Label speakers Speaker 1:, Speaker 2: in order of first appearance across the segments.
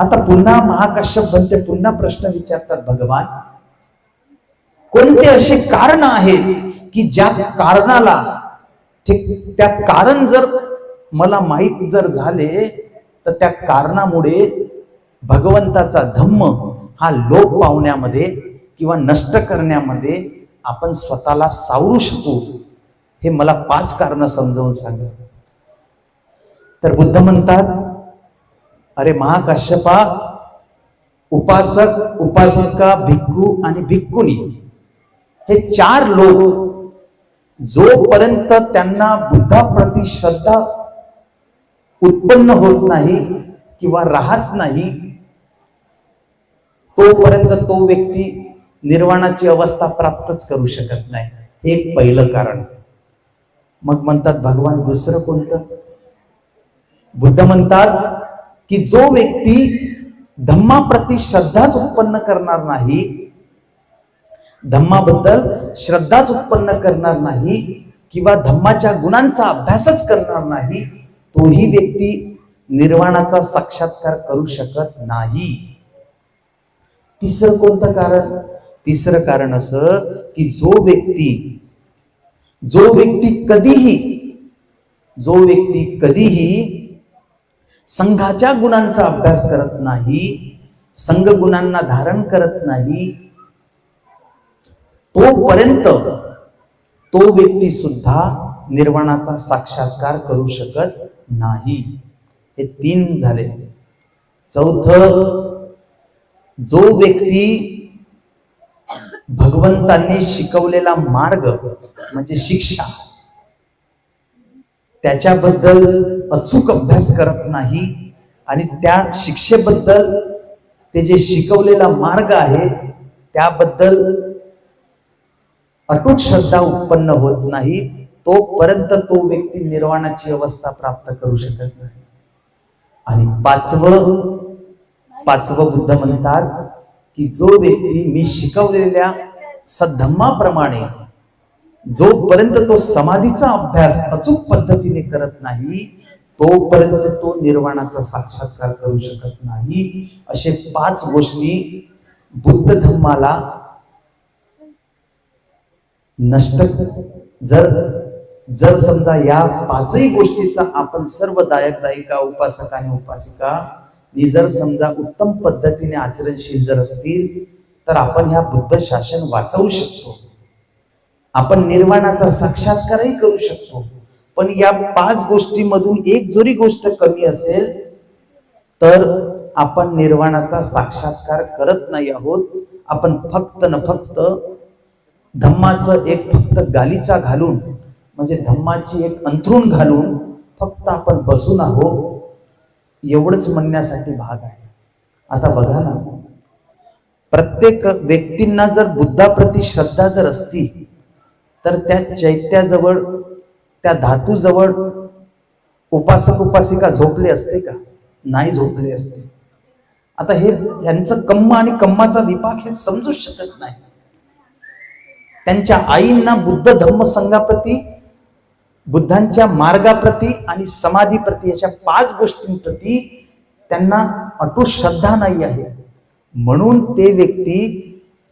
Speaker 1: आता पुन्हा महाकाश्यप बनते पुन्हा प्रश्न विचारतात भगवान कोणते असे कारण आहेत की ज्या कारणाला त्या कारण जर मला माहीत जर झाले तर त्या कारणामुळे भगवंताचा धम्म हा लोप पावण्यामध्ये किंवा नष्ट करण्यामध्ये आपण स्वतःला सावरू शकू. हे मला पाच कारण समजावून सांगा. तर बुद्ध म्हणतात अरे महाकाश्यपा उपासक उपासिका भिक्खू आणि भिक्खुनी हे चार लोक जोपर्यंत त्यांना बुद्धाप्रती श्रद्धा उत्पन्न होत नाही किंवा राहत नाही तोपर्यंत तो व्यक्ती निर्वाणाची अवस्था प्राप्तच करू शकत नाही. हे एक पहिलं कारण. मग म्हणतात भगवान दुसरं कोणतं? बुद्ध म्हणतात की जो व्यक्ती धम्माप्रती श्रद्धाच उत्पन्न करणार नाही धम्माबद्दल श्रद्धाच उत्पन्न करणार नाही किंवा धम्माच्या गुणांचा अभ्यासच करणार नाही तोही व्यक्ती निर्वाणाचा साक्षात्कार करू शकत नाही. तिसरं कोणतं कारण? तिसरं कारण असं की जो व्यक्ती जो व्यक्ती कधीही जो व्यक्ती कधीही संघाच्या गुणांचा अभ्यास करत नाही संघ गुणांना धारण करत नाही तोपर्यंत तो व्यक्ती सुद्धा निर्वाणाचा साक्षात्कार करू शकत नाही. हे तीन झाले. चौथ जो व्यक्ती भगवंतांनी शिकवलेला मार्ग म्हणजे शिक्षा त्याच्याबद्दल अचूक अभ्यास करत नाही. आणि त्या शिक्षेबद्दल ते जे शिकवलेला मार्ग आहे त्याबद्दल अटूट श्रद्धा उत्पन्न होत नाही. तोपर्यंत तो व्यक्ती निर्वाणाची अवस्था प्राप्त करू शकत नाही. आणि पाचवं पाचवं बुद्ध म्हणतात की जो व्यक्ती मी शिकवलेल्या सद्धम्माप्रमाणे जोपर्यंत तो समाधीचा अभ्यास अचूक पद्धतीने करत नाही तोपर्यंत तो निर्वाणाचा साक्षात्कार करू शकत नाही. असे पाच गोष्टी बुद्ध धम्माला नष्ट जर जर समजा या पाचही गोष्टीचा आपण सर्व दायक दायिका उपासक आणि उपासिका नि जर समजा उत्तम पद्धतीने आचरणशील जर असतील तर आपण ह्या बुद्ध शासन वाचवू शकतो. आपण निर्वाणाचा साक्षात्कारही करू शकतो. पण या पाच गोष्टीमधून एक जरी गोष्ट कमी असेल तर आपण निर्वाणाचा साक्षात्कार करत नाही आहोत. आपण फक्त न फक्त धम्माचं एक फक्त गालीचा घालून म्हणजे धम्माची एक अंथरूण घालून फक्त आपण बसून आहोत एवढंच म्हणण्यासाठी भाग आहे. आता बघा ना प्रत्येक व्यक्तींना जर बुद्धाप्रती श्रद्धा जर असती तर त्या चैत्याजवळ त्या धातूजवळ उपासक उपासिका झोपले असते का? नाही झोपले असते. आता हे यांचं कम्म आणि कम्माचा विपाक हे समजूच शकत नाही. त्यांच्या आईंना बुद्ध धम्म संघाप्रती बुद्धांच्या मार्गाप्रती आणि समाधीप्रती अशा पाच गोष्टींप्रती त्यांना अटूट श्रद्धा नाही आहे. म्हणून ते व्यक्ती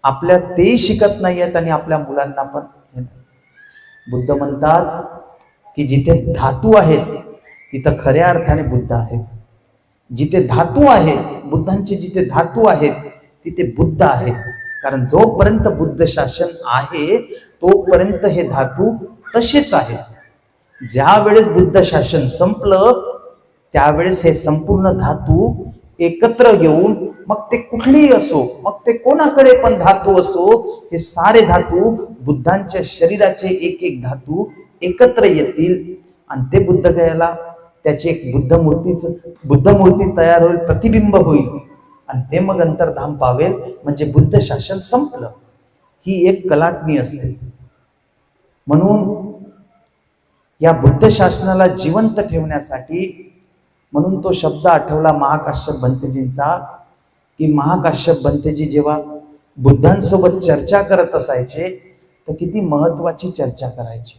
Speaker 1: आपल्या ते शिकत नाही आहेत आणि आपल्या मुलांना पण नाही. बुद्ध म्हणतात की जिथे धातू आहेत तिथं खऱ्या अर्थाने बुद्ध आहेत. जिथे धातू आहेत बुद्धांचे जिथे धातू आहेत तिथे बुद्ध आहेत. कारण जोपर्यंत बुद्ध शासन आहे तोपर्यंत हे धातू तसेच आहेत. ज्या वेळेस बुद्ध शासन संपलं त्यावेळेस हे संपूर्ण धातू एकत्र येऊन मग ते कुठलेही असो मग ते कोणाकडे पण धातू असो हे सारे धातू बुद्धांच्या शरीराचे एक एक धातू एकत्र येतील. आणि ते बुद्ध गयाला त्याची एक बुद्ध मूर्तीच बुद्ध मूर्ती तयार होईल प्रतिबिंब होईल. आणि ते मग अंतर्धाम पावेल. म्हणजे बुद्ध शासन संपलं. ही एक कलाटणी असते. म्हणून या बुद्ध शासनाला जिवंत ठेवण्यासाठी म्हणून तो शब्द आठवला महाकाश्यप बनतेजींचा की महाकाश्यप बनतेजी जेव्हा बुद्धांसोबत चर्चा करत असायचे तर किती महत्वाची चर्चा करायची.